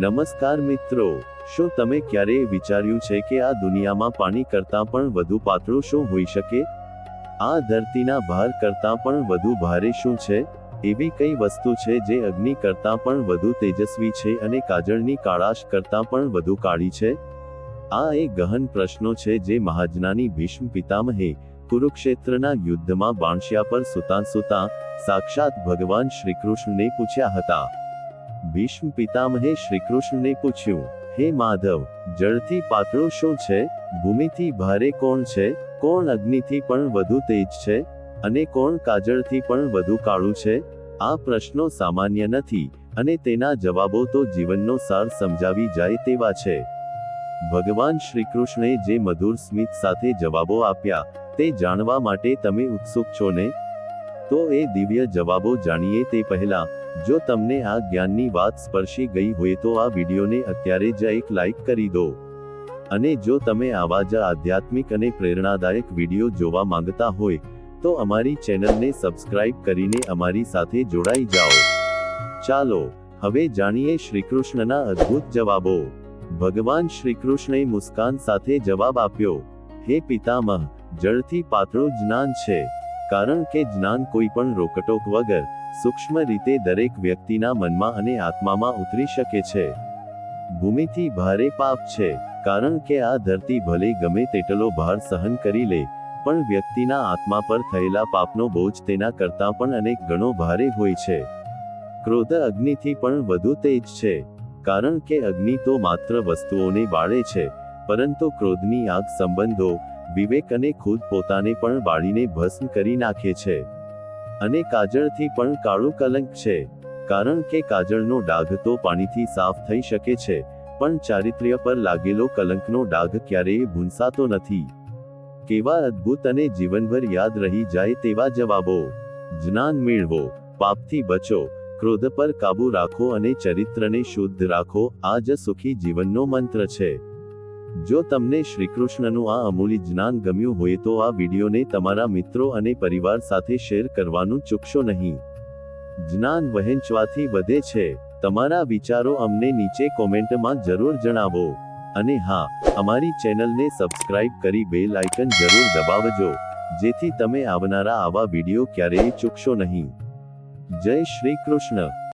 નમસ્કાર મિત્રો. શું તમે ક્યારેય વિચાર્યું છે કે આ દુનિયામાં પાણી કરતાં પણ વધુ પાતળું શું હોઈ શકે? આ ધરતીના ભાર કરતાં પણ વધુ ભારે શું છે? એવી કઈ વસ્તુ છે જે અગ્નિ કરતાં પણ વધુ તેજસ્વી છે અને કાજળની કાળાશ કરતાં પણ વધુ કાળી છે? આ એ ગહન પ્રશ્નો છે જે મહાજનાની ભીષ્મ પિતામહે કુરુક્ષેત્રના યુદ્ધમાં બાણશ્યા પર સુતાં સુતાં સાક્ષાત ભગવાન શ્રીકૃષ્ણને પૂછ્યા હતા. ભીષ્મ પિતામહે શ્રીકૃષ્ણને પૂછ્યું, હે માધવ, જળથી પાતળું શું છે? ભૂમિથી ભારે કોણ છે? કોણ અગ્નિથી પણ વધુ તેજ છે? અને કોણ કાજળથી પણ વધુ કાળું છે? આ પ્રશ્નો સામાન્ય નથી, અને તેના જવાબો તો જીવનનો સાર સમજાવી જાય તેવા છે. ભગવાન શ્રીકૃષ્ણે જે મધુર સ્મિત સાથે જવાબો આપ્યા, તે જાણવા માટે તમે ઉત્સુક છો ને? તો એ દિવ્ય જવાબો જાણીએ તે પહેલા જો તમને આ જ્ઞાનની વાત સ્પર્શી ગઈ હોય તો આ વિડીયોને અત્યારે જ એક લાઈક કરી દો. અને જો તમે આવા જ આધ્યાત્મિક અને પ્રેરણાદાયક વીડિયો જોવા માંગતા હોય, તો અમારી ચેનલને સબસ્ક્રાઇબ કરીને અમારી સાથે જોડાઈ જાઓ. ચાલો, હવે જાણીએ શ્રીકૃષ્ણના અદ્ભુત જવાબો. ભગવાન શ્રીકૃષ્ણે મુસ્કાન સાથે જવાબ આપ્યો, હે પિતામહ, જળથી પાતળું જ્ઞાન છે. કારણ કે જ્ઞાન કોઈ પણ રોકટોક વગર સૂક્ષ્મ રીતે દરેક વ્યક્તિના મનમાં અને આત્મામાં ઉતરી શકે છે. ભૂમિથી ભારે પાપ છે, કારણ કે આ ધરતી ભલે ગમે તેટલો ભાર સહન કરી લે, પણ વ્યક્તિના આત્મા પર થયેલા પાપનો બોજ તેના કરતાં પણ અનેક ગણો ભારે હોય છે. ક્રોધ અગ્નિથી પણ વધુ તેજ છે, કારણ કે અગ્નિ તો માત્ર વસ્તુઓને બાળે છે, પરંતુ ક્રોધની આગ સંબંધો વિવેક અને ખુદ પોતાને પણ બાળીને ભસ્મ કરી નાખે છે. અને કાજળથી પણ કાળું કલંક છે. કારણ કે કાજળનો ડાઘ તો પાણીથી સાફ થઈ શકે છે, પણ ચારિત્ર્ય પર લાગેલો કલંકનો ડાઘ ક્યારેય ભૂંસાતો નથી. કેવા અદ્ભુત અને જીવનભર યાદ રહી જાય તેવા જવાબો. જ્ઞાન મેળવો, પાપથી બચો, ક્રોધ પર કાબુ રાખો અને ચરિત્રને શુદ્ધ રાખો આ જ સુખી જીવનનો મંત્ર છે. જો તમને શ્રીકૃષ્ણનું આ અમૂલ્ય જ્ઞાન ગમ્યું હોય તો આ વિડીયોને તમારા મિત્રો અને પરિવાર સાથે શેર કરવાનું ચૂકશો નહીં. જ્ઞાન વહેંચવાથી વધે છે. તમારા વિચારો અમને નીચે કોમેન્ટમાં જરૂર જણાવો. અને હા, અમારી ચેનલને સબસ્ક્રાઇબ કરી બેલ આઇકન જરૂર દબાવજો, જેથી તમે આવનારા આવા વીડિયો ક્યારેય ચૂકશો નહીં. જય શ્રી કૃષ્ણ